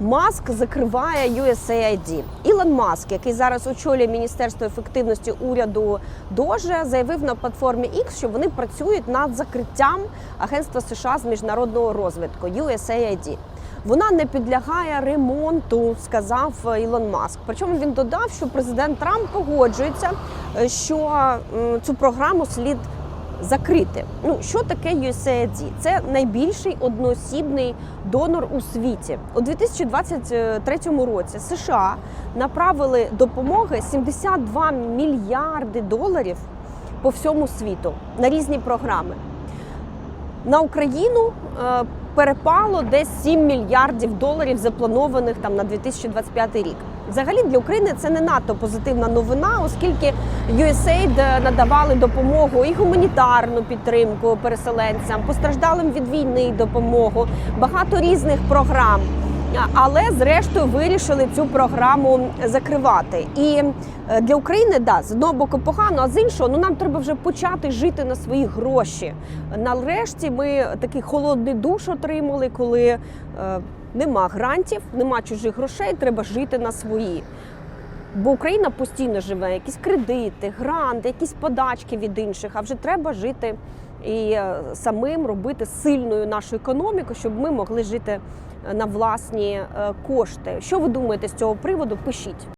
Маск закриває USAID. Ілон Маск, який зараз очолює Міністерство ефективності уряду Доже, заявив на платформі X, що вони працюють над закриттям Агентства США з міжнародного розвитку USAID. Вона не підлягає ремонту, сказав Ілон Маск. Причому він додав, що президент Трамп погоджується, е, що цю програму слід закрити. Ну що таке USAID? Це найбільший одноосібний донор у світі. У 2023 році США направили допомоги 72 мільярди доларів по всьому світу на різні програми. На Україну е, перепало десь 7 мільярдів доларів, запланованих там на 2025 рік. Взагалі для України це не надто позитивна новина, оскільки USAID надавали допомогу і гуманітарну підтримку переселенцям, постраждалим від війни допомогу, багато різних програм. Але зрештою вирішили цю програму закривати. І е, для України да, з одного боку погано, а з іншого ну нам треба вже почати жити на свої гроші. Нарешті ми такий холодний душ отримали, коли е, нема грантів, нема чужих грошей, треба жити на свої. Бо Україна постійно живе, якісь кредити, гранти, якісь подачки від інших. А вже треба жити і е, самим робити сильною нашу економіку, щоб ми могли жити е, на власні е, кошти. Що ви думаєте з цього приводу? Пишіть.